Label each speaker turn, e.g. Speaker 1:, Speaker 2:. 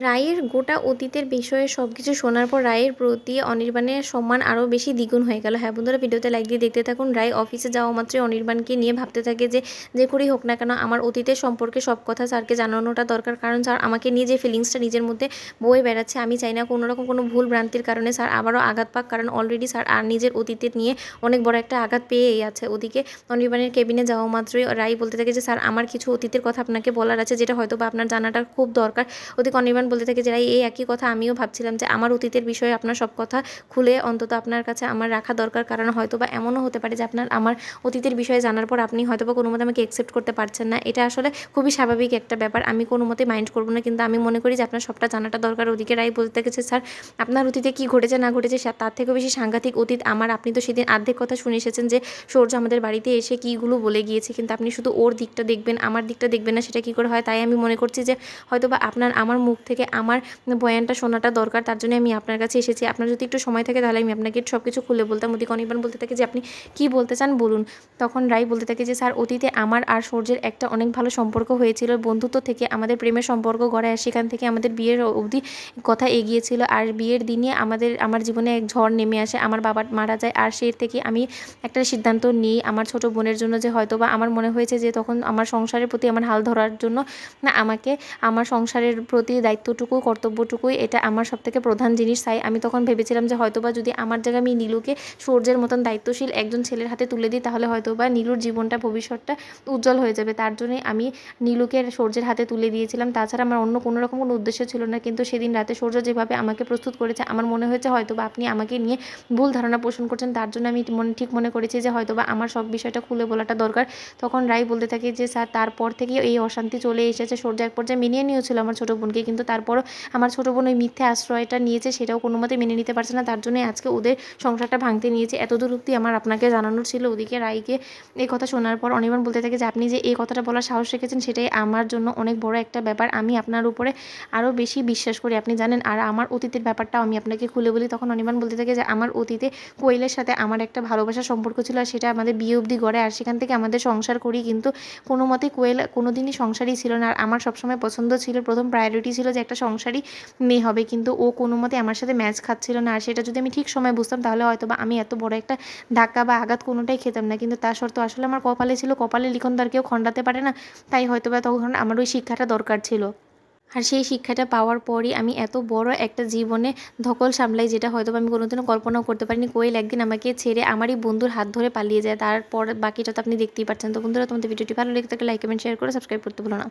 Speaker 1: রায়ের গোটা অতীতের বিষয়ে সব কিছু শোনার পর রায়ের প্রতি অনির্বাণের সম্মান আরও বেশি দ্বিগুণ হয়ে গেল। হ্যাঁ বন্ধুরা, ভিডিওতে লাইক দিয়ে দেখতে থাকুন। রায় অফিসে যাওয়া মাত্রই অনির্বাণকে নিয়ে ভাবতে থাকে যে যে করেই হোক না কেন, আমার অতীতের সম্পর্কে সব কথা স্যারকে জানানোটা দরকার। কারণ স্যার আমাকে নিয়ে যে ফিলিংসটা নিজের মধ্যে বয়ে বেড়াচ্ছে, আমি চাই না কোনোরকম কোনো ভুল ভ্রান্তির কারণে স্যার আবারও আঘাত পাক। কারণ অলরেডি স্যার আর নিজের অতীতের নিয়ে অনেক বড় একটা আঘাত পেয়েই আছে। ওদিকে অনির্বাণের কেবিনে যাওয়া মাত্রই রায় বলতে থাকে যে, স্যার, আমার কিছু অতীতের কথা আপনাকে বলার আছে, যেটা হয়তো বা আপনার জানাটা খুব দরকার। ওদিকে অনির্বাণ বলতে থাকে যে এই একই কথা আমিও ভাবছিলাম যে, আমার অতীতের বিষয়ে আপনার সব কথা খুলে অন্তত আপনার কাছে আমার রাখা দরকার। কারণ হয়তো বা এমনও হতে পারে যে, আপনার আমার অতীতের বিষয়ে জানার পর আপনি হয়তো বা কোনো মতে আমাকে অ্যাকসেপ্ট করতে পারছেন না। এটা আসলে খুবই স্বাভাবিক একটা ব্যাপার। আমি কোনো মতে মাইন্ড করব না, কিন্তু আমি মনে করি যে, আপনার সবটা জানাটা দরকার। ওদিকে রাই বলতে থেকেছে স্যার, আপনার অতীতে কী ঘটেছে না ঘটেছে তার থেকেও বেশি সাংঘাতিক অতীত আমার। আপনি তো সেদিন আর্ধেক কথা শুনে এসেছেন যে, সূর্য আমাদের বাড়িতে এসে কীগুলো বলে গিয়েছে। কিন্তু আপনি শুধু ওর দিকটা দেখবেন, আমার দিকটা দেখবেন না, সেটা কী করে হয়? তাই আমি মনে করছি যে হয়তো বা আপনার, আমার মুখ থেকে আমার বয়ানটা শোনাটা দরকার, তার জন্য আমি আপনার কাছে এসেছি। আপনার যদি একটু সময় থাকে তাহলে আমি আপনাকে সব কিছু খুলে বলতাম। ওদিকে অনির্বাণ বলতে থাকে যে, আপনি কী বলতে চান বলুন। তখন রাই বলতে থাকে যে, স্যার, অতীতে আমার আর সূর্যের একটা অনেক ভালো সম্পর্ক হয়েছিল। বন্ধুত্ব থেকে আমাদের প্রেমের সম্পর্ক গড়ায় সেখান থেকে আমাদের বিয়ের অবধি কথা এগিয়েছিল। আর বিয়ের দিনে আমাদের, আমার জীবনে এক ঝড় নেমে আসে। আমার বাবা মারা যায়। আর সেই থেকে আমি একটা সিদ্ধান্ত নিই আমার ছোট বোনের জন্য যে হয়তো বা আমার মনে হয়েছে যে, তখন আমার সংসারের প্রতি আমার হাল ধরার জন্য না, আমাকে আমার সংসারের প্রতি দায়িত্বটুকু কর্তব্যটুকুই এটা আমার সবথেকে প্রধান জিনিস। তাই আমি তখন ভেবেছিলাম যে হয়তো বা যদি আমার জায়গায় আমি নীলুকে সূর্যের মতন দায়িত্বশীল একজন ছেলের হাতে তুলে দিই, তাহলে হয়তো বা নীলুর জীবনটা, ভবিষ্যৎটা উজ্জ্বল হয়ে যাবে। তার জন্যই আমি নীলুকে সূর্যের হাতে তুলে দিয়েছিলাম। তাছাড়া আমার অন্য কোনো রকম কোনো উদ্দেশ্য ছিল না, কিন্তু সেদিন রাতে সূর্য যেভাবে আমাকে প্রস্তুত করেছে, আমার মনে হয়েছে হয়তো বা আপনি আমাকে নিয়ে ভুল ধারণা পোষণ করছেন। তার জন্য আমি মনে, ঠিক মনে করেছি যে হয়তো বা আমার সব বিষয়টা খুলে বলাটা দরকার। তখন রাই বলতে থাকে যে, স্যার, তারপর থেকে এই অশান্তি চলে এসেছে। সূর্য এক পর্যায়ে মেনিয়ে নিয়েছিল আমার ছোটো বোনকে, কিন্তু তারপরও আমার ছোটো বোন ওই মিথ্যে আশ্রয়টা নিয়েছে, সেটাও কোনো মতে মেনে নিতে পারছে না। তার জন্যই আজকে ওদের সংসারটা ভাঙতে নিয়েছে। এতদূর অব্দি আমার আপনাকে জানানোর ছিল, ওদিকে রায়কে এই কথা শোনার পর অনির্বাণ বলতে থাকে যে, আপনি যে এই কথাটা বলার সাহস রেখেছেন, সেটাই আমার জন্য অনেক বড় একটা ব্যাপার। আমি আপনার উপরে আরও বেশি বিশ্বাস করি, আপনি জানেন। আর আমার অতীতের ব্যাপারটাও আমি আপনাকে খুলে বলি। তখন অনির্বাণ বলতে থাকে যে, আমার অতীতে কোয়েলের সাথে আমার একটা ভালোবাসার সম্পর্ক ছিল, আর সেটা আমাদের বিয়ে অবধি গড়ে, আর সেখান থেকে আমাদের সংসার করি। কিন্তু কোনো মতে কোয়েল কোনো দিনই সংসারই ছিল না। আর আমার সবসময় পছন্দ ছিল, প্রথম প্রায়োরিটি ছিল যে একটা সংসারই মেয়ে হবে, কিন্তু ও কোনো মতে আমার সাথে ম্যাচ খাচ্ছিল না। আর সেটা যদি আমি ঠিক সময় বুঝতাম, তাহলে হয়তো বা আমি এত বড় একটা ধাক্কা বা আঘাত কোনোটাই খেতাম না। কিন্তু তা সত্ত্বেও আসলে আমার কপালে ছিল, কপালে লিখন তো আর কেউ খণ্ডাতে পারে না। তাই হয়তো বা তখন আমার ওই শিক্ষাটা দরকার ছিল। আর সেই শিক্ষাটা পাওয়ার পরই আমি এত বড় একটা জীবনে ধকল সামলাই, যেটা হয়তো আমি কোনোদিনও কল্পনাও করতে পারিনি কোয়েল একদিন আমাকে ছেড়ে আমারই বন্ধুর হাত ধরে পালিয়ে যায়। তারপর বাকিটা তো আপনি দেখতেই পাচ্ছেন তো বন্ধুরা, তোমাদের ভিডিওটি ভালো লেগে থাকলে লাইক কমেন্ট শেয়ার করে সাবস্ক্রাইব করতে ভুলো না।